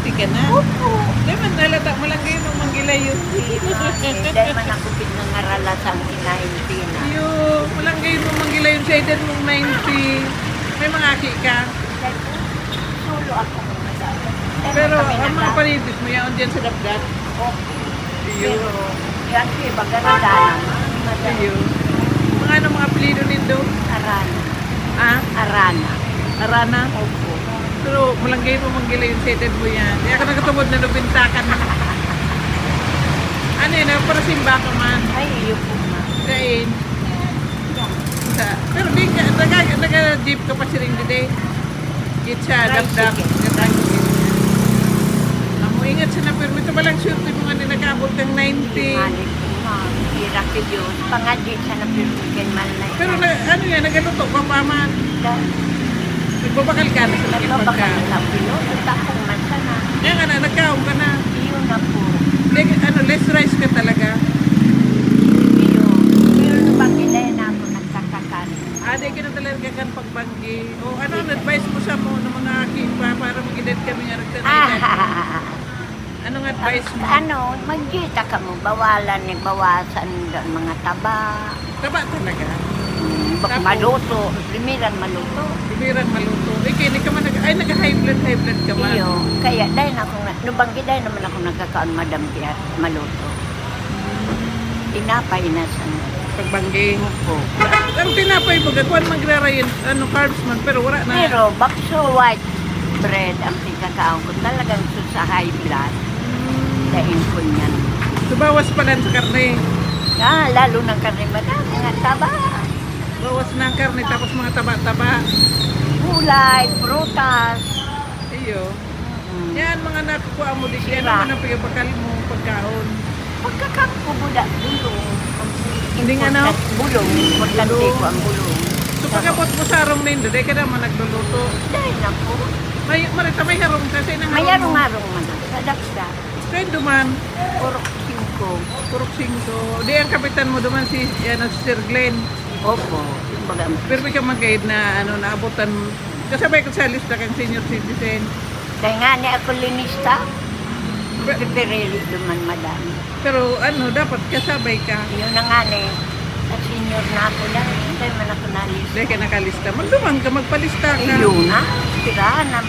90 ka na. Opo. Di man nalata mo lang kayo nung manggilay yun. Dahil man ako pinangarala sa kinahinti na. Yo, walang kayo nung manggilay yun sa edad mong 90. May mga aki ka. Dahil Solo ako dati. Dahil Pero ang mga panitis mo yan dyan sa Dabdat. Okay. Pero, yan po yung bagarada naman. Iyo. Mga ano mga apelido nindo? Arana. Ah, Arana. Arana. Opo. Pero walang kayo nung manggilay yun sa edad mo yan. Di ako nagkatubod na nabintakan na. Ano yun, ah, para simba ka man. Ay, iyo po ma. Kain. Sa, pero di ka, naga, naga-jeep ka pa si Ring Dide. Git siya, dap-dap. Amo, ingat siya na pero ito balang sure mo nga nagabot ng 90. Mali po ma. Hira ko yun. Pangadit sa napirugin man na Pero na, ano yan, nagaluto ka pa man. Nagbabakal ka na sa laki Ano ba pagka. ka na. Yan ka na, nagkaong ka na. Iyo na po. Like, ano, less rice ka talaga. Nagkakakan? Ah, ka na talaga kan pagbanggi. O ano, ang advice mo sa mo ng mga aking pa para mag-edad kami nga nagtanay. Anong advice mo? ano, magkita ka mo, bawalan ni bawasan ng mga taba. Taba talaga. Mm, Bak Tapos? maluto, primiran maluto. Bibiran maluto. Eh, kaya hindi ka man nag... Ay, nag-high blood, high blood ka man. Iyo, kaya dahil ako, na- nubanggi dahil naman ako nagkakaon madam kaya maluto. Tinapay na sa Pagbanggi. po. Ang tinapay mo, gagawin magrarayin, ano, carbs man, pero wala na. Pero bakso white bread ang pinakakaon ko talagang sa high blood. Dahil ko niyan. So, bawas pa lang sa karne. Ah, lalo ng karne madam, mga taba. Bawas na ang karne, tapos mga taba-taba. Gulay, prutas. Iyo. Mm. Yan, mga nakukuha mo di Yan naman ang pagkabakal mo, pagkaon. Pagkakako buda, bulong. Hindi nga, no? Bulong, importante ko ang bulong. So, pagkabot mo sa arong na yun, di ka naman nagluluto. Dahil na po, May, marita, may harong kasi nang may harong mo. arong-arong man ako sa daksa. Kaya duman, Purok singko. purok singko. Di ang kapitan mo duman si, yan, si Sir Glenn. Opo, yung baga, Pero may ka mag-guide na ano, naabutan. Kasabay ko sa lista kang senior citizen. dahil nga ni ako linista, Pe- pipirili duman madami. Pero ano, dapat kasabay ka. Yun na nga ni, sa senior na ako lang, hindi man ako nalista. Dahil ka nakalista. Magduman ka, magpalista ka. Iyo na, tirahan na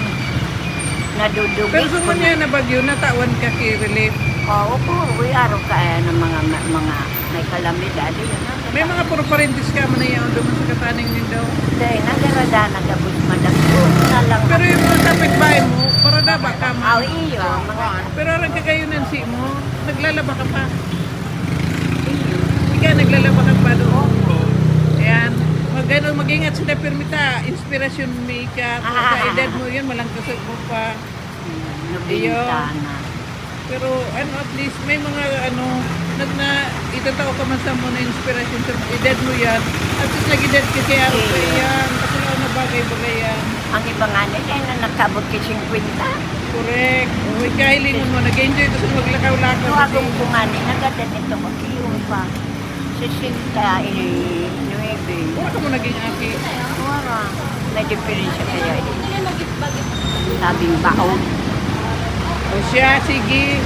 nadudugit Pero niya na bagyo, natawan ka kay relief. Oo po, we araw kaya ng mga mga may kalamidad. Yun na. May mga puro parentis ka mo na yan duman sa kataning din daw. Dahil nagarada nagabot na lang. Pero yung mga kapitbahay mo, para daba ka Aw, man. iyo, mga Pero arang kagayo ng si mo, naglalaba ka pa. iyo. Ika, naglalaba ka pa doon. Ayan. Mag, ano, mag-ingat sila permita. Inspirasyon ka. Kung sa Ah. edad mo yun, kasag mo pa. Nabintana. Pero ano, at least may mga ano, nag na itatao ka man sa mo na inspirasyon sa edad mo yan. At least nag-edad ka kaya ako pa Yeah. yan. Kasi lang na bagay-bagay yan. Ang iba nga nila na nakabot kay 50. Correct. Uy, kahilingon mo, nag-enjoy ko sa maglakaw-lakaw. Yung kasi- agong ko nga ni nagada nito magkiyong pa. 60 eh, 9. Wala ka mo naging aki. Wala. May diferensya kaya. Sabing baon. O siya, sige.